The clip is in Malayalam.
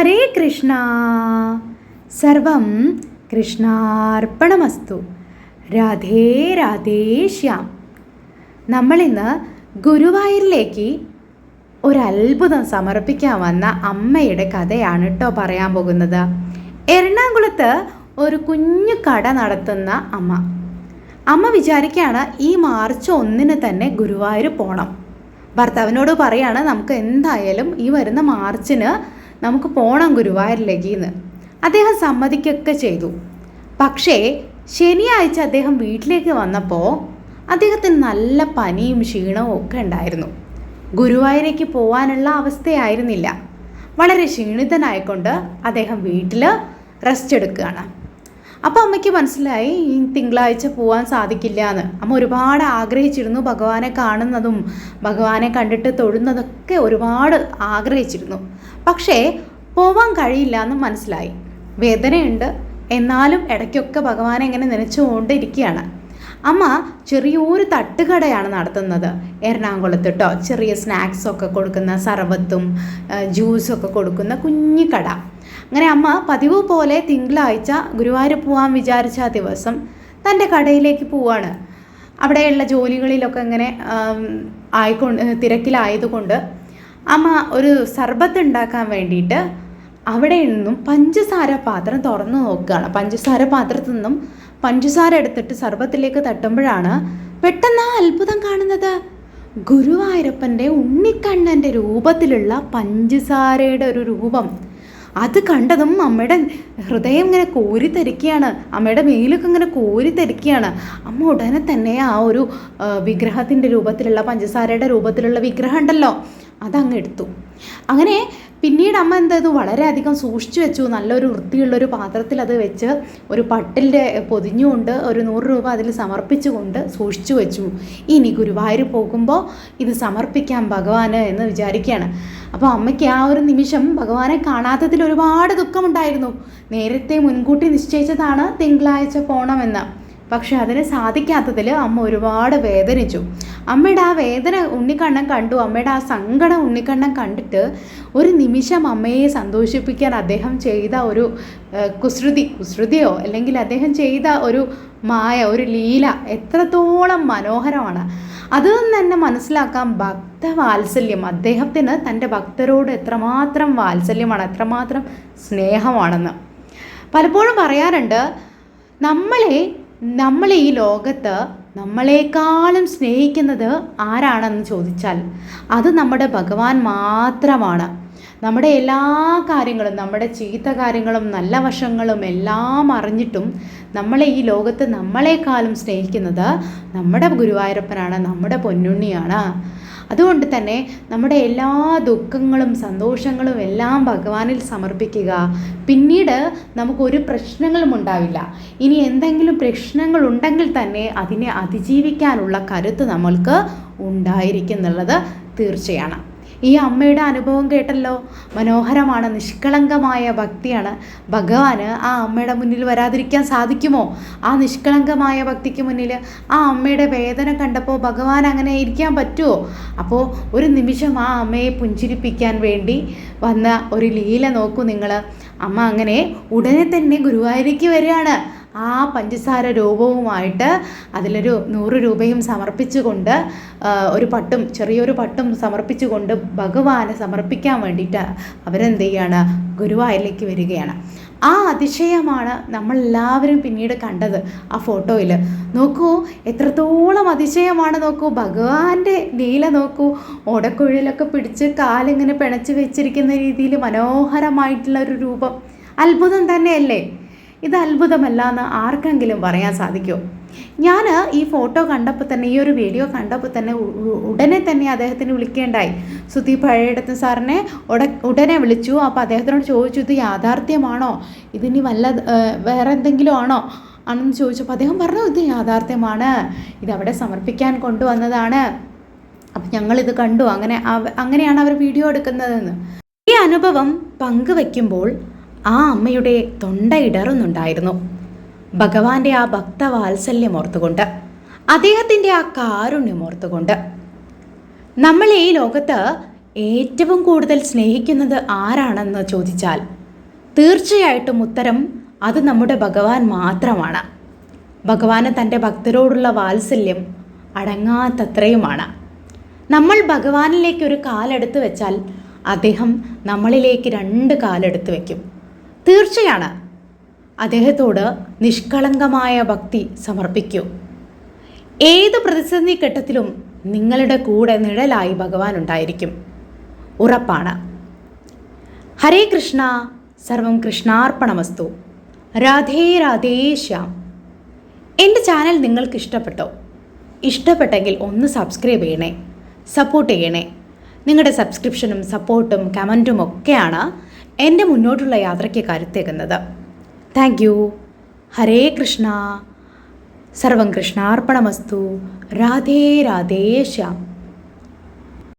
ഹരേ കൃഷ്ണ. സർവം കൃഷ്ണാർപ്പണമസ്തു. രാധേ രാധേ ശ്യാം. നമ്മളിന്ന് ഗുരുവായൂരിലേക്ക് ഒരത്ഭുതം സമർപ്പിക്കാൻ വന്ന അമ്മയുടെ കഥയാണ് കേട്ടോ പറയാൻ പോകുന്നത്. എറണാകുളത്ത് ഒരു കുഞ്ഞു കട നടത്തുന്ന അമ്മ. അമ്മ വിചാരിക്കുകയാണ് ഈ മാർച്ച് ഒന്നിന് തന്നെ ഗുരുവായൂർ പോകണം ഭർത്താവിനോട് പറയാണ് നമുക്ക് എന്തായാലും ഈ വരുന്ന മാർച്ചിന് നമുക്ക് പോണം ഗുരുവായൂരിലേക്ക് എന്ന് അദ്ദേഹം സമ്മതിക്കൊക്കെ ചെയ്തു. പക്ഷേ ശനിയാഴ്ച അദ്ദേഹം വീട്ടിലേക്ക് വന്നപ്പോൾ അദ്ദേഹത്തിന് നല്ല പനിയും ക്ഷീണവും ഒക്കെ ഉണ്ടായിരുന്നു. ഗുരുവായൂരേക്ക് പോകാനുള്ള അവസ്ഥയായിരുന്നില്ല. വളരെ ക്ഷീണിതനായിക്കൊണ്ട് അദ്ദേഹം വീട്ടിൽ റെസ്റ്റ് എടുക്കുകയാണ്. അപ്പോൾ അമ്മയ്ക്ക് മനസ്സിലായി ഈ തിങ്കളാഴ്ച പോകാൻ സാധിക്കില്ല എന്ന് അമ്മ ഒരുപാട് ആഗ്രഹിച്ചിരുന്നു ഭഗവാനെ കാണുന്നതും ഭഗവാനെ കണ്ടിട്ട് തൊഴുന്നതൊക്കെ ഒരുപാട് ആഗ്രഹിച്ചിരുന്നു. പക്ഷേ പോവാൻ കഴിയില്ല എന്ന് മനസ്സിലായി. വേദനയുണ്ട് എന്നാലും ഇടയ്ക്കൊക്കെ ഭഗവാനെ ഇങ്ങനെ നനച്ചുകൊണ്ടിരിക്കുകയാണ്. അമ്മ ചെറിയൊരു തട്ടുകടയാണ് നടത്തുന്നത്. എറണാകുളത്ത് കേട്ടോ ചെറിയ സ്നാക്സൊക്കെ കൊടുക്കുന്ന സർബത്തും ജ്യൂസൊക്കെ കൊടുക്കുന്ന കുഞ്ഞു കട അങ്ങനെ അമ്മ പതിവ് പോലെ തിങ്കളാഴ്ച ഗുരുവായൂർ പോകാൻ വിചാരിച്ച ആ ദിവസം തന്റെ കടയിലേക്ക് പോവാണ്. അവിടെയുള്ള ജോലികളിലൊക്കെ ഇങ്ങനെ ആയിക്കൊണ്ട് തിരക്കിലായതുകൊണ്ട് അമ്മ ഒരു സർബത്ത് ഉണ്ടാക്കാൻ വേണ്ടിയിട്ട് അവിടെ നിന്നും പഞ്ചസാര പാത്രം തുറന്നു നോക്കുകയാണ്. പഞ്ചസാര പാത്രത്തിൽ നിന്നും പഞ്ചസാര എടുത്തിട്ട് സർബത്തിലേക്ക് തട്ടുമ്പോഴാണ് പെട്ടെന്ന് ആ അത്ഭുതം കാണുന്നത്. ഗുരുവായൂരപ്പന്റെ ഉണ്ണിക്കണ്ണന്റെ രൂപത്തിലുള്ള പഞ്ചസാരയുടെ ഒരു രൂപം. അത് കണ്ടതും അമ്മയുടെ ഹൃദയം ഇങ്ങനെ കോരിത്തരിക്കുകയാണ് അമ്മയുടെ മേലൊക്കെ ഇങ്ങനെ കോരിത്തരിക്കുകയാണ് അമ്മ ഉടനെ തന്നെ ആ ഒരു വിഗ്രഹത്തിന്റെ രൂപത്തിലുള്ള പഞ്ചസാരയുടെ രൂപത്തിലുള്ള വിഗ്രഹം ഉണ്ടല്ലോ അതങ്ങ് എടുത്തു. അങ്ങനെ പിന്നീട് അമ്മ എന്തത് വളരെയധികം സൂക്ഷിച്ചു വെച്ചു. നല്ലൊരു വൃത്തിയുള്ളൊരു പാത്രത്തിൽ അത് വെച്ച് ഒരു പട്ടിന്റെ പൊതിഞ്ഞുകൊണ്ട് ഒരു നൂറ് രൂപ അതിൽ സമർപ്പിച്ചുകൊണ്ട് സൂക്ഷിച്ചു വെച്ചു. ഇനി ഗുരുവായൂർ പോകുമ്പോൾ ഇത് സമർപ്പിക്കാം ഭഗവാന് എന്ന് വിചാരിക്കുകയാണ് അപ്പോൾ അമ്മയ്ക്ക് ആ ഒരു നിമിഷം ഭഗവാനെ കാണാത്തതിൽ ഒരുപാട് ദുഃഖമുണ്ടായിരുന്നു. നേരത്തെ മുൻകൂട്ടി നിശ്ചയിച്ചതാണ് തിങ്കളാഴ്ച പോകണമെന്ന് പക്ഷെ അതിന് സാധിക്കാത്തതിൽ അമ്മ ഒരുപാട് വേദനിച്ചു. അമ്മയുടെ ആ വേദന ഉണ്ണിക്കണ്ണൻ കണ്ടു. അമ്മയുടെ ആ സങ്കടം ഉണ്ണിക്കണ്ണൻ കണ്ടിട്ട് ഒരു നിമിഷം അമ്മയെ സന്തോഷിപ്പിക്കാൻ അദ്ദേഹം ചെയ്ത ഒരു കുസൃതി കുസൃതിയോ അല്ലെങ്കിൽ അദ്ദേഹം ചെയ്ത ഒരു മായ ഒരു ലീല എത്രത്തോളം മനോഹരമാണ്. അതിൽ നിന്ന് തന്നെ മനസ്സിലാക്കാം ഭക്തവാത്സല്യം. അദ്ദേഹത്തിന് തന്റെ ഭക്തരോട് എത്രമാത്രം വാത്സല്യമാണ് എത്രമാത്രം സ്നേഹമാണെന്ന്. പലപ്പോഴും പറയാറുണ്ട് നമ്മളെ നമ്മൾ ഈ ലോകത്ത് നമ്മളെക്കാളും സ്നേഹിക്കുന്നത് ആരാണെന്ന് ചോദിച്ചാൽ അത് നമ്മുടെ ഭഗവാൻ മാത്രമാണ്. നമ്മുടെ എല്ലാ കാര്യങ്ങളും നമ്മുടെ ചീത്ത കാര്യങ്ങളും നല്ല വശങ്ങളും എല്ലാം അറിഞ്ഞിട്ടും നമ്മളെ ഈ ലോകത്ത് നമ്മളെക്കാളും സ്നേഹിക്കുന്നത് നമ്മുടെ ഗുരുവായൂരപ്പനാണ് നമ്മുടെ പൊന്നുണ്ണിയാണ്. അതുകൊണ്ട് തന്നെ നമ്മുടെ എല്ലാ ദുഃഖങ്ങളും സന്തോഷങ്ങളും എല്ലാം ഭഗവാനിൽ സമർപ്പിക്കുക. പിന്നീട് നമുക്കൊരു പ്രശ്നങ്ങളും ഉണ്ടാവില്ല. ഇനി എന്തെങ്കിലും പ്രശ്നങ്ങൾ ഉണ്ടെങ്കിൽ തന്നെ അതിനെ അതിജീവിക്കാനുള്ള കരുത്ത് നമ്മൾക്ക് ഉണ്ടായിരിക്കും എന്നുള്ളത് തീർച്ചയാണ്. ഈ അമ്മയുടെ അനുഭവം കേട്ടല്ലോ. മനോഹരമാണ് നിഷ്കളങ്കമായ ഭക്തിയാണ്. ഭഗവാന് ആ അമ്മയുടെ മുന്നിൽ വരാതിരിക്കാൻ സാധിക്കുമോ? ആ നിഷ്കളങ്കമായ ഭക്തിക്ക് മുന്നിൽ ആ അമ്മയുടെ വേദന കണ്ടപ്പോൾ ഭഗവാൻ അങ്ങനെ ഇരിക്കാൻ പറ്റുമോ അപ്പോൾ ഒരു നിമിഷം ആ അമ്മയെ പുഞ്ചിരിപ്പിക്കാൻ വേണ്ടി വന്ന ഒരു ലീല നോക്കൂ നിങ്ങൾ. അമ്മ അങ്ങനെ ഉടനെ തന്നെ ഗുരുവായൂരിക്ക് വരികയാണ്. ആ പഞ്ചസാര രൂപവുമായിട്ട് അതിലൊരു നൂറ് രൂപയും സമർപ്പിച്ചുകൊണ്ട് ഒരു പട്ടും ചെറിയൊരു പട്ടും സമർപ്പിച്ചുകൊണ്ട് ഭഗവാനെ സമർപ്പിക്കാൻ വേണ്ടിയിട്ട് അവരെന്ത് ചെയ്യാണ് ഗുരുവായൂരിലേക്ക് വരികയാണ്. ആ അതിശയമാണ് നമ്മളെല്ലാവരും പിന്നീട് കണ്ടത് ആ ഫോട്ടോയിൽ നോക്കൂ എത്രത്തോളം അതിശയമാണ് നോക്കൂ. ഭഗവാന്റെ നീല നോക്കൂ. ഓടക്കുഴലൊക്കെ പിടിച്ച് കാലിങ്ങനെ പിണച്ച് വെച്ചിരിക്കുന്ന രീതിയിൽ മനോഹരമായിട്ടുള്ള ഒരു രൂപം. അത്ഭുതം തന്നെയല്ലേ? ഇത് അത്ഭുതമല്ല എന്ന് ആർക്കെങ്കിലും പറയാൻ സാധിക്കുമോ ഞാൻ ഈ ഫോട്ടോ കണ്ടപ്പോൾ തന്നെ ഈ ഒരു വീഡിയോ കണ്ടപ്പോൾ തന്നെ ഉടനെ തന്നെ അദ്ദേഹത്തിന് വിളിക്കേണ്ടായി. സുധി പഴയടത്ത് സാറിനെ ഉട ഉടനെ വിളിച്ചു. അപ്പോൾ അദ്ദേഹത്തിനോട് ചോദിച്ചു ഇത് യാഥാർത്ഥ്യമാണോ? ഇതിനി വല്ല വേറെ എന്തെങ്കിലും ആണോ? ആണെന്ന് ചോദിച്ചപ്പോൾ അദ്ദേഹം പറഞ്ഞു ഇത് യാഥാർത്ഥ്യമാണ്. ഇതവിടെ സമർപ്പിക്കാൻ കൊണ്ടുവന്നതാണ്. അപ്പം ഞങ്ങളിത് കണ്ടു. അങ്ങനെ അങ്ങനെയാണ് അവർ വീഡിയോ എടുക്കുന്നതെന്ന്. ഈ അനുഭവം പങ്കുവെക്കുമ്പോൾ ആ അമ്മയുടെ തൊണ്ട ഇടറുന്നുണ്ടായിരുന്നു. ഭഗവാന്റെ ആ ഭക്തവാത്സല്യം ഓർത്തുകൊണ്ട് അദ്ദേഹത്തിന്റെ ആ കാരുണ്യം ഓർത്തുകൊണ്ട് നമ്മൾ ഈ ലോകത്ത് ഏറ്റവും കൂടുതൽ സ്നേഹിക്കുന്നത് ആരാണെന്ന് ചോദിച്ചാൽ തീർച്ചയായിട്ടും ഉത്തരം അത് നമ്മുടെ ഭഗവാൻ മാത്രമാണ്. ഭഗവാന് തന്റെ ഭക്തരോടുള്ള വാത്സല്യം അടങ്ങാത്തത്രയുമാണ്. നമ്മൾ ഭഗവാനിലേക്ക് ഒരു കാലെടുത്ത് വെച്ചാൽ അദ്ദേഹം നമ്മളിലേക്ക് രണ്ട് കാലെടുത്ത് വയ്ക്കും തീർച്ചയാണ്. അദ്ദേഹത്തോട് നിഷ്കളങ്കമായ ഭക്തി സമർപ്പിക്കൂ. ഏത് പ്രതിസന്ധി ഘട്ടത്തിലും നിങ്ങളുടെ കൂടെ നിഴലായി ഭഗവാൻ ഉണ്ടായിരിക്കും. ഉറപ്പാണ്. ഹരേ കൃഷ്ണ സർവം കൃഷ്ണാർപ്പണമസ്തു. രാധേ രാധേ ശ്യാം. എന്റെ ചാനൽ നിങ്ങൾക്ക് ഇഷ്ടപ്പെട്ടോ? ഇഷ്ടപ്പെട്ടെങ്കിൽ ഒന്ന് സബ്സ്ക്രൈബ് ചെയ്യണേ. സപ്പോർട്ട് ചെയ്യണേ. നിങ്ങളുടെ സബ്സ്ക്രിപ്ഷനും സപ്പോർട്ടും കമന്റും ഒക്കെയാണ് എന്റെ മുന്നോട്ടുള്ള യാത്രയ്ക്ക് കരുത്തേക്കുന്നത് താങ്ക് യു ഹരേ കൃഷ്ണ. സർവം കൃഷ്ണാർപ്പണമസ്തു. രാധേ രാധേ ശ്യാം.